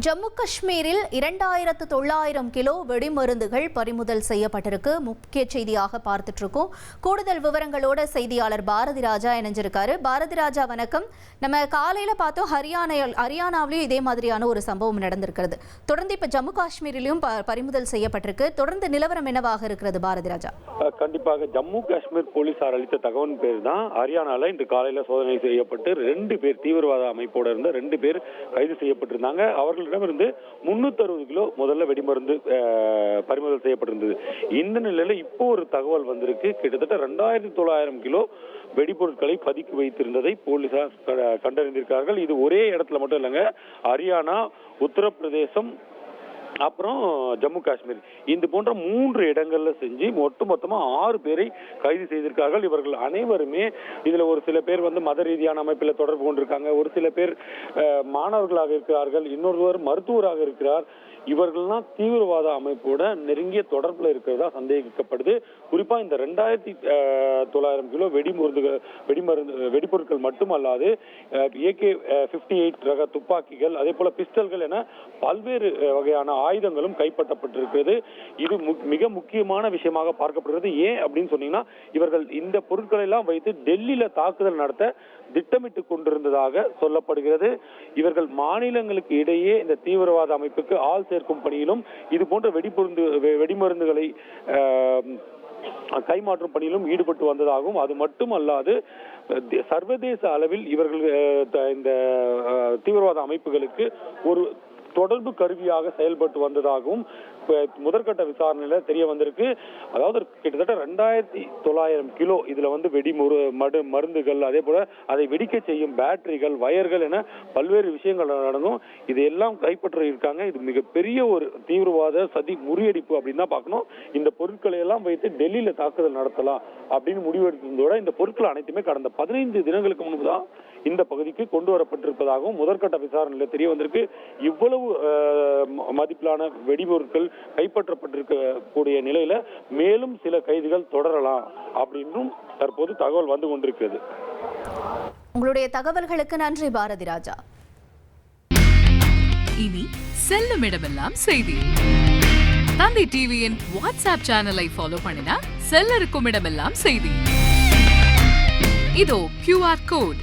ஜம்மு காஷ்மீரில் இரண்டாயிரத்து தொள்ளாயிரம் கிலோ வெடிமருந்துகள் பறிமுதல் செய்யப்பட்டிருக்கு. முக்கிய செய்தியாக பார்த்துட்டு இருக்கோம் கூடுதல் விவரங்களோட செய்தியாளர் பாரதி ராஜா இணைஞ்சிருக்காரு. பாரதி ராஜா வணக்கம். நம்ம காலையில பார்த்தோம் ஹரியானா ஹரியானாவிலையும் இதே மாதிரியான ஒரு சம்பவம் நடந்திருக்கிறது. தொடர்ந்து இப்ப ஜம்மு காஷ்மீரிலையும் ப- பறிமுதல் செய்யப்பட்டிருக்கு. தொடர்ந்து நிலவரம் என்னவாக இருக்கிறது பாரதி ராஜா? கண்டிப்பாக ஜம்மு காஷ்மீர் போலீசார் அளித்த தகவல் பேர் தான் ஹரியானால இன்று காலையில சோதனை செய்யப்பட்டு ரெண்டு பேர் தீவிரவாத அமைப்போட இருந்த ரெண்டு பேர் கைது செய்யப்பட்டிருந்தாங்க. அவர்களிடமிருந்து முன்னூத்தி அறுபது கிலோ முதல்ல வெடிமருந்து பறிமுதல் செய்யப்பட்டிருந்தது. இந்த நிலையில இப்போ ஒரு தகவல் வந்திருக்கு. கிட்டத்தட்ட ரெண்டாயிரத்தி தொள்ளாயிரம் கிலோ வெடிபொருட்களை பதுக்கி வைத்திருந்ததை போலீசார் கண்டறிந்திருக்கிறார்கள் கண்டறிந்திருக்கார்கள். இது ஒரே இடத்துல மட்டும் இல்லைங்க. ஹரியானா உத்தரப்பிரதேசம் அப்புறம் ஜம்மு காஷ்மீர். இந்த போன்ற மூன்று இடங்கள்ல செஞ்சு ஒட்டு மொத்தமாக ஆறு பேரை கைது செய்திருக்கார்கள் இவர்கள் அனைவருமே. இதில் ஒரு சில பேர் வந்து மத ரீதியான அமைப்பில் தொடர்பு கொண்டிருக்காங்க. ஒரு சில பேர் மாணவர்களாக இருக்கிறார்கள். இன்னொருவர் மருத்துவராக இருக்கிறார். இவர்கள்லாம் தீவிரவாத அமைப்போட நெருங்கிய தொடர்பில் இருக்கிறதா சந்தேகிக்கப்படுது. குறிப்பாக இந்த ரெண்டாயிரத்தி தொள்ளாயிரம் கிலோ வெடிமருந்துகள் வெடிமருந்து வெடிபொருட்கள் மட்டுமல்லாது ஏகே ஃபிஃப்டி எயிட் ரக துப்பாக்கிகள் அதே போல் பிஸ்டல்கள் என பல்வேறு வகையான ஆயுதங்களும் கைப்பற்றப்பட்டிருக்கிறது. இது மு- மிக முக்கியமான விஷயமாக பார்க்கப்படுகிறது. ஏன் அப்படின்னு சொன்னீங்கன்னா இவர்கள் இந்த பொருட்களை எல்லாம் வைத்து டெல்லியில தாக்குதல் நடத்த திட்டமிட்டு கொண்டிருந்ததாக சொல்லப்படுகிறது. இவர்கள் மாநிலங்களுக்கு இடையே இந்த தீவிரவாத அமைப்புக்கு ஆள் சேர்க்கும் பணியிலும் இது போன்ற வெடிபொருந்து வெ- வெடிமருந்துகளை கைமாற்றும் பணியிலும் ஈடுபட்டு வந்ததாகவும் அது மட்டும் அல்லாது சர்வதேச அளவில் இவர்கள் த- இந்த தீவிரவாத அமைப்புகளுக்கு ஒரு தொடர்பு கருவியாக செயல்பட்டு வந்ததாகவும் முதற்கட்ட விசாரணையில தெரிய வந்திருக்கு. அதாவது கிட்டத்தட்ட ரெண்டாயிரத்தி தொள்ளாயிரம் கிலோ இதுல வந்து வெடி முரு மடு மருந்துகள் அதே போல அதை வெடிக்க செய்யும் பேட்டரிகள் வயர்கள் என பல்வேறு விஷயங்கள் நடந்தும் இது எல்லாம் கைப்பற்ற இருக்காங்க. இது மிகப்பெரிய ஒரு தீவிரவாத சதி முறியடிப்பு அப்படின்னு தான் பார்க்கணும். இந்த பொருட்களை எல்லாம் வைத்து டெல்லியில தாக்குதல் நடத்தலாம் அப்படின்னு முடிவெடுத்ததோட இந்த பொருட்கள் அனைத்துமே கடந்த பதினைந்து தினங்களுக்கு முன்பு தான் இந்த பகுதிக்கு கொண்டு வரப்பட்டிருப்பதாகவும் முதற்கட்ட விசாரணையில் தெரிய வந்திருக்கு. இவ்வளவு மதிப்பிலான வெடிபொருட்கள் கைப்பற்றப்பட்டிருக்க கூடிய நிலையில மேலும் சில கைதுகள் தொடரலாம் அப்படின்னும் தற்போது தகவல் வந்து கொண்டிருக்கிறது. உங்களுடைய தகவல்களுக்கு நன்றி பாரதி ராஜா. இனி செல்லும் இடமெல்லாம் செய்தி. தந்தை டிவியின் வாட்ஸ்அப் சேனலை ஃபாலோ பண்ணினா செல்ல இருக்கும் இடமெல்லாம் செய்தி. இதோ கியூஆர் கோட்